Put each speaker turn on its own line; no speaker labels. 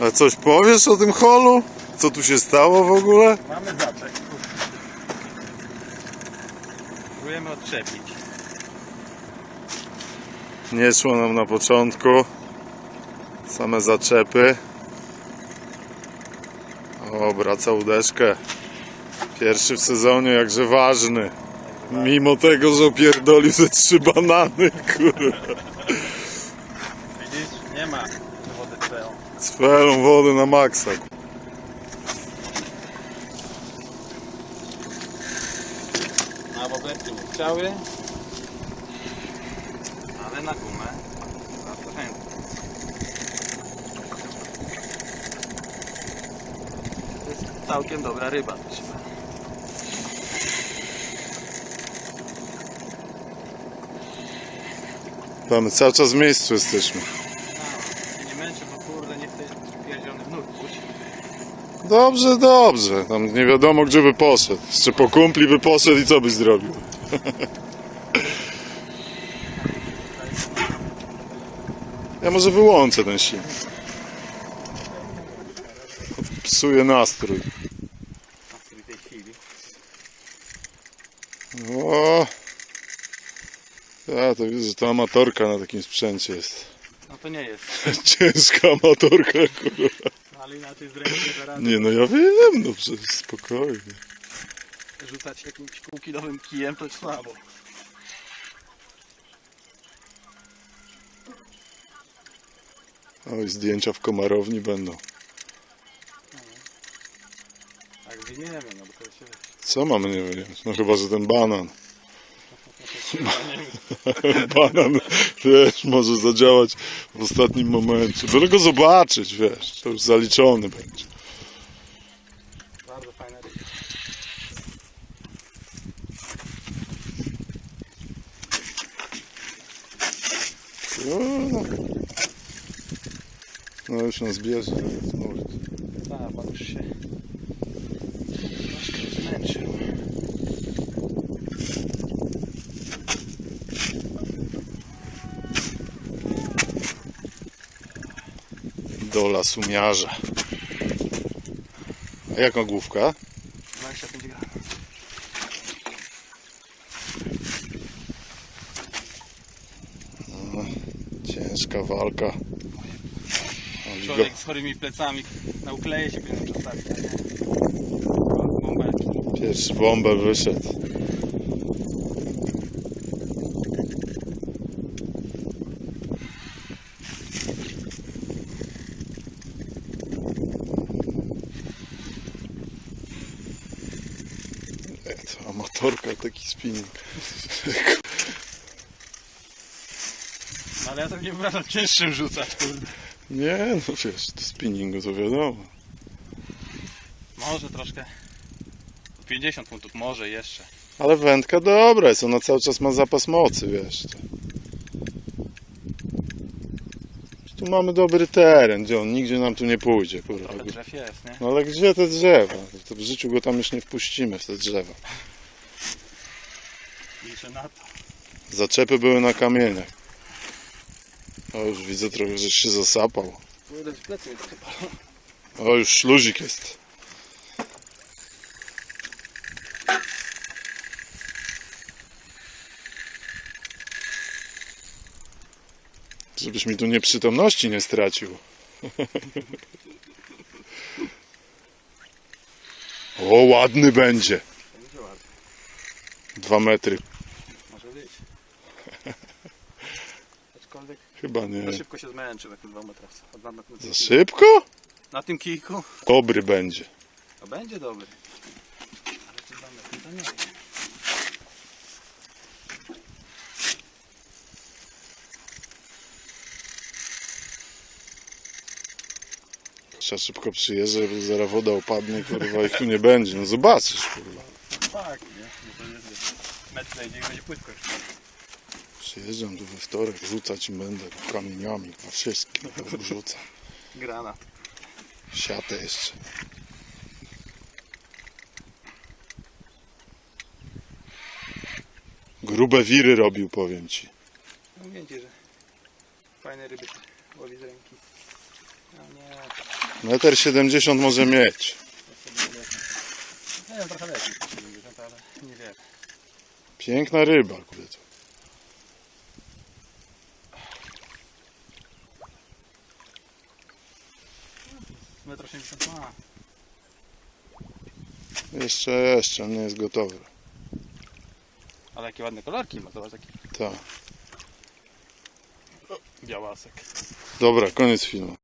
A coś powiesz o tym holu? Co tu się stało w ogóle?
Mamy zaczek. Próbujemy odczepić.
Nie szło nam na początku. Same zaczepy. O, łódeczkę. Pierwszy w sezonie, jakże ważny. Mimo tego, że opierdolił ze trzy banany, kurwa.
Ma wody twoją.
Z felą wody na maksa.
A wobec nie chciały. Ale na gumę. Bardzo chętnie. To jest całkiem dobra ryba też.
Mamy cały czas w miejscu jesteśmy.
Pierdziony wnuk pójść.
Dobrze, dobrze. Tam nie wiadomo, gdzie by poszedł. Jeszcze po kumpli by poszedł i co byś zrobił? Ja może wyłączę ten silnik. Psuje nastrój. O! Ja to widzę, że to amatorka na takim sprzęcie jest.
To nie jest.
Ciężka amatorka, kurwa.
No, ale inaczej z ręki nie da rady
Nie no, ja wiem, no przecież spokojnie.
rzucać jakimś półkilowym kijem, to jest słabo.
Oj, zdjęcia w komarowni będą.
Tak wymieniamy, no bo to się
Co mamy nie wyjąć? No chyba, że ten banan. Banan, wiesz, może zadziałać w ostatnim momencie. Byle go zobaczyć, wiesz, to już zaliczony będzie.
Bardzo fajna ryba.
No, no już nas bierze. Nurt.
Tak, pan już się troszkę zmęczył.
Dola sumiarza. A jaka główka?
25 gram.
Ciężka walka.
Człowiek z chorymi plecami na ukleje się powinien przestawić, nie bąbelki.
Pierwszy bąbel wyszedł. E, To amatorka taki spinning.
Ale ja tak nie wyobrażam cięższym rzucać, kurde.
Nie, no wiesz, do spinningu to wiadomo.
Może troszkę. 50 funtów, może jeszcze.
Ale wędka dobra jest, ona cały czas ma zapas mocy, wiesz. To. Tu mamy dobry teren, gdzie on nigdzie nam tu nie pójdzie, kurwa.
Trochę drzew jest, nie?
No ale gdzie te drzewa? To w życiu go tam już nie wpuścimy w te drzewa.
Liczę na to.
Zaczepy były na kamieniach. O, już widzę trochę, że się zasapał.
Kurde, w plecy jest chyba.
O, już śluzik jest. Żebyś mi tu nieprzytomności nie stracił. O, ładny będzie. Dwa metry.
Może być. Aczkolwiek
Chyba nie.
za szybko się zmęczył, jak dwa metra. o dwa metry.
Za szybko?
Na tym kijku?
Dobry będzie.
To będzie dobry. Ale czy dwa metry to nie
Trzeba szybko przyjeżdżać, bo zaraz woda opadnie, kurwa, ich tu nie będzie. No zobaczysz, kurwa.
Tak, nie? No to jest metr zejdzie i będzie płytko.
Przyjeżdżam tu we wtorek, rzucać im będę kamieniami, na wszystkim rzucam.
Granat.
Siatę jeszcze. Grube wiry robił, powiem ci.
No wiecie, że fajne ryby łowi z ręki. No nie,
1,70 m może mieć.
to nie wiem, trochę lepiej 70, ale nie wiem.
Piękna ryba, kurde.
Metr 80 ma.
Jeszcze, jeszcze, on nie jest gotowy.
Ale jakie ładne kolorki ma, zobacz taki
Tak.
białasek.
Dobra, koniec filmu.